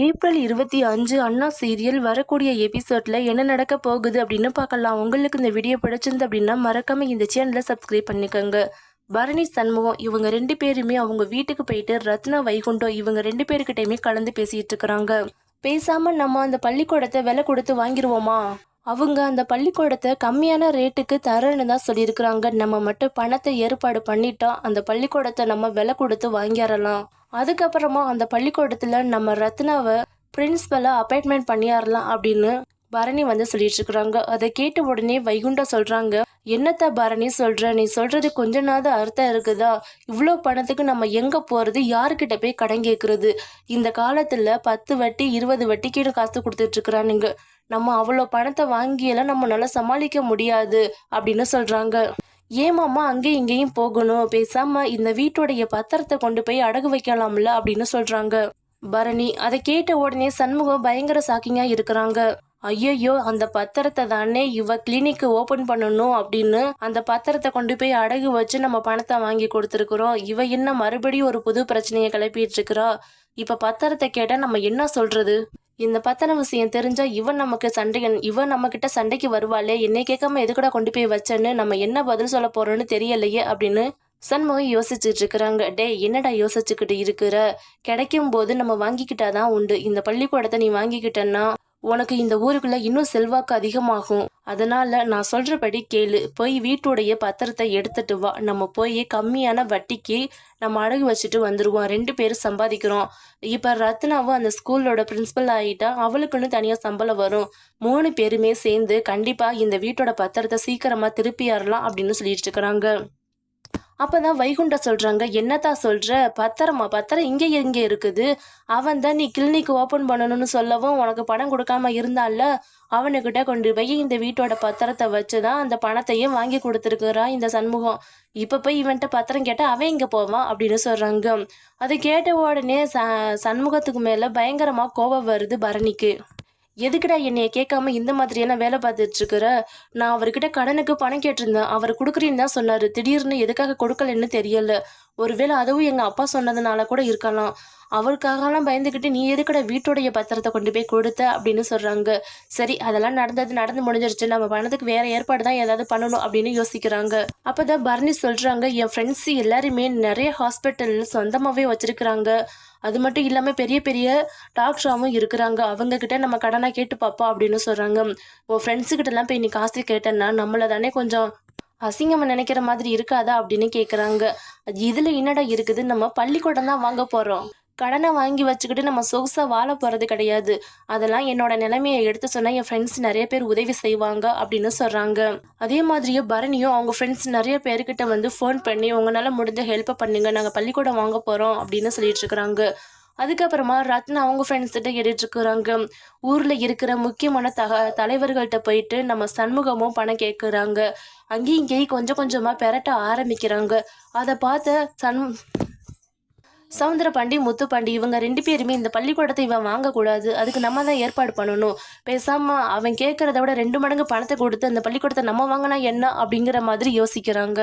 April இருபத்தி அஞ்சு அண்ணா serial வரக்கூடிய எபிசோட்ல என்ன நடக்க போகுது அப்படின்னு பார்க்கலாம். உங்களுக்கு இந்த வீடியோ பிடிச்சிருந்து அப்படின்னா மறக்காம இந்த சேனலை சப்ஸ்கிரைப் பண்ணிக்கோங்க. பரணி சண்முகம் இவங்க ரெண்டு பேருமே அவங்க வீட்டுக்கு போயிட்டு ரத்னா வைகுண்டம் இவங்க ரெண்டு பேருக்கிட்டையுமே கலந்து பேசிட்டு இருக்கிறாங்க. பேசாம நம்ம அந்த பள்ளிக்கூடத்தை விலை கொடுத்து வாங்கிடுவோமா அவங்க அந்த பள்ளிக்கூடத்தை கம்மியான ரேட்டுக்கு தரேன்னு தான் சொல்லியிருக்கிறாங்க. நம்ம மட்டும் பணத்தை ஏற்பாடு பண்ணிட்டா அந்த பள்ளிக்கூடத்தை நம்ம விலை கொடுத்து வாங்கிடலாம். அதுக்கப்புறமா அந்த பள்ளிக்கூடத்தில் நம்ம ரத்னாவை பிரின்ஸ்பலாக அப்பாயின்மெண்ட் பண்ணியாரலாம் அப்படின்னு பரணி வந்து சொல்லிட்டு இருக்கிறாங்க அதை கேட்ட உடனே வைகுண்டம் சொல்றாங்க என்னத்த பரணி சொல்ற? நீ சொல்றது கொஞ்ச நாள் அர்த்தம் இருக்குதா? இவ்வளோ பணத்துக்கு நம்ம எங்க போறது? யாருக்கிட்ட போய் கடன் கேட்கறது இந்த காலத்துல பத்து வட்டி இருபது வட்டிக்கு காசு கொடுத்துட்டு இருக்கிறானுங்க நம்ம அவ்வளோ பணத்தை வாங்கியெல்லாம் நம்மளால சமாளிக்க முடியாது அப்படின்னு சொல்றாங்க. ஏமாம்மா அங்கேயும் இங்கேயும் போகணும்? பேசாம இந்த வீட்டுடைய பத்திரத்தை கொண்டு போய் அடகு வைக்கலாம்ல அப்படின்னு சொல்றாங்க. பரணி அதை கேட்ட உடனே சண்முகம் பயங்கர சாக்கிங்கா இருக்கிறாங்க. ஐயையோ அந்த பத்திரத்தை தானே இவ கிளினிக்கு ஓபன் பண்ணணும் அப்படின்னு அந்த பத்திரத்தை கொண்டு போய் அடகு வச்சு நம்ம பணத்தை வாங்கி கொடுத்துருக்குறோம். இவ என்ன மறுபடியும் ஒரு புது பிரச்சனையை கிளப்பிட்டு இருக்கிறா? இப்ப பத்திரத்தை கேட்டா நம்ம என்ன சொல்றது? இந்த பத்தின விஷயம் தெரிஞ்சா இவன் நமக்கு சண்டையன் இவன் நம்ம கிட்ட சண்டைக்கு வருவாளே என்னை கேட்காம எதுக்கடா கொண்டு போய் வச்சேன்னு நம்ம என்ன பதில் சொல்ல போறோம்னு தெரியலையே அப்படின்னு சண்முகம் யோசிச்சுட்டு இருக்கிறாங்க. டே என்னடா யோசிச்சுக்கிட்டு இருக்கிற? கிடைக்கும் போது நம்ம வாங்கிக்கிட்டாதான் உண்டு. இந்த பள்ளிக்கூடத்தை நீ வாங்கிக்கிட்டன்னா உனக்கு இந்த ஊருக்குள்ள இன்னும் செல்வாக்கு அதிகமாகும். அதனால நான் சொல்றபடி கேளு. போய் வீட்டுடைய பத்திரத்தை எடுத்துட்டு வா. நம்ம போய் கம்மியான வட்டிக்கு நம்ம அடகு வச்சுட்டு வந்துடுவோம் ரெண்டு பேரும் சம்பாதிக்கிறோம். இப்ப ரத்னாவும் அந்த ஸ்கூலோட பிரின்சிபல் ஆகிட்டா அவளுக்குன்னு தனியா சம்பளம் வரும். மூணு பேருமே சேர்ந்து கண்டிப்பா இந்த வீட்டோட பத்திரத்தை சீக்கிரமா ஏறலாம் அப்படின்னு சொல்லிட்டு இருக்கிறாங்க. அப்பதான் வைகுண்ட சொல்றாங்க என்னத்தா சொல்ற? பத்திரமா பத்திரம் இங்கே எங்கே இருக்குது. அவன் தான் நீ கிளினிக் ஓபன் பண்ணணும்னு சொல்லவும் உனக்கு பணம் கொடுக்காம இருந்தால அவனுக்கிட்ட கொண்டு போய் இந்த வீட்டோட பத்திரத்தை வச்சு தான் அந்த பணத்தையும் வாங்கி கொடுத்துருக்குறான் இந்த சண்முகம். இப்போ போய் இவன்கிட்ட பத்திரம் கேட்டால் அவன் இங்கே போவான் அப்படின்னு சொல்கிறாங்க அதை கேட்ட உடனே ச சண்முகத்துக்கு மேலே பயங்கரமாக கோபம் வருது பரணிக்கு. எதுக்குடா என்னைய கேட்காம இந்த மாதிரியான வேலை பார்த்துட்டு இருக்கிற நான் அவர்கிட்ட கடனுக்கு பணம் கேட்டிருந்தேன். அவர் கொடுக்குறேன்னு தான் சொன்னாரு. திடீர்னு எதுக்காக கொடுக்கலன்னு தெரியல. ஒருவேளை அதுவும் எங்க அப்பா சொன்னதுனால கூட இருக்கலாம். அவருக்காகலாம் பயந்துக்கிட்டு நீ எதுக்கட வீட்டுடைய பத்திரத்தை கொண்டு போய் கொடுத்த? அப்படின்னு சொல்றாங்க. சரி அதெல்லாம் நடந்தது நடந்து முடிஞ்சிருச்சு. நம்ம பணத்துக்கு வேற ஏற்பாடு தான் ஏதாவது பண்ணணும் அப்படின்னு யோசிக்கிறாங்க. அப்பதான் பரணி சொல்றாங்க என் ஃப்ரெண்ட்ஸ் எல்லாருமே நிறைய ஹாஸ்பிட்டல் சொந்தமாவே வச்சிருக்கிறாங்க. அது மட்டும் இல்லாமல் பெரிய பெரிய டாக்டராகவும் இருக்கிறாங்க. அவங்க கிட்ட நம்ம கடனை கேட்டு பார்ப்போம் அப்படின்னு சொல்கிறாங்க உன் ஃப்ரெண்ட்ஸுக்கிட்டலாம் போய் நீ காசு கேட்டேன்னா நம்மளை தானே கொஞ்சம் அசிங்கமாக நினைக்கிற மாதிரி இருக்காதா அப்படின்னு கேட்குறாங்க இதில் என்னடா இருக்குது நம்ம பள்ளிக்கூடம் தான் வாங்க போகிறோம் கடனை வாங்கி வச்சுக்கிட்டு நம்ம சொகுசாக வாழ போகிறது கிடையாது. அதெல்லாம் என்னோட நிலைமையை எடுத்து சொன்னால் என் ஃப்ரெண்ட்ஸ் நிறைய பேர் உதவி செய்வாங்க அப்படின்னு சொல்கிறாங்க அதே மாதிரியே பரணியும் அவங்க ஃப்ரெண்ட்ஸ் நிறைய பேர்கிட்ட வந்து ஃபோன் பண்ணி உங்களால் முடிஞ்ச ஹெல்ப்பை பண்ணுங்க நாங்கள் பள்ளிக்கூடம் வாங்க போகிறோம் அப்படின்னு சொல்லிட்டு இருக்கிறாங்க. அதுக்கப்புறமா ரத்னா அவங்க ஃப்ரெண்ட்ஸ் கிட்ட கேட்டுட்டு இருக்கிறாங்க. ஊரில் இருக்கிற முக்கியமான தக தலைவர்கள்ட்ட போயிட்டு நம்ம சண்முகமும் பணம் கேட்குறாங்க அங்கேயும் இங்கேயும் கொஞ்சம் கொஞ்சமாக பெரட்ட ஆரம்பிக்கிறாங்க. அதை பார்த்த சண் சவுந்தர பாண்டி முத்து பாண்டி இவங்க ரெண்டு பேருமே இந்த பள்ளிக்கூடத்தை இவன் வாங்கக்கூடாது. அதுக்கு நம்ம தான் ஏற்பாடு பண்ணணும். பேசாம அவன் கேட்கறத விட ரெண்டு மடங்கு பணத்தை கொடுத்து அந்த பள்ளிக்கூடத்தை நம்ம வாங்கினா என்ன அப்படிங்கிற மாதிரி யோசிக்கிறாங்க.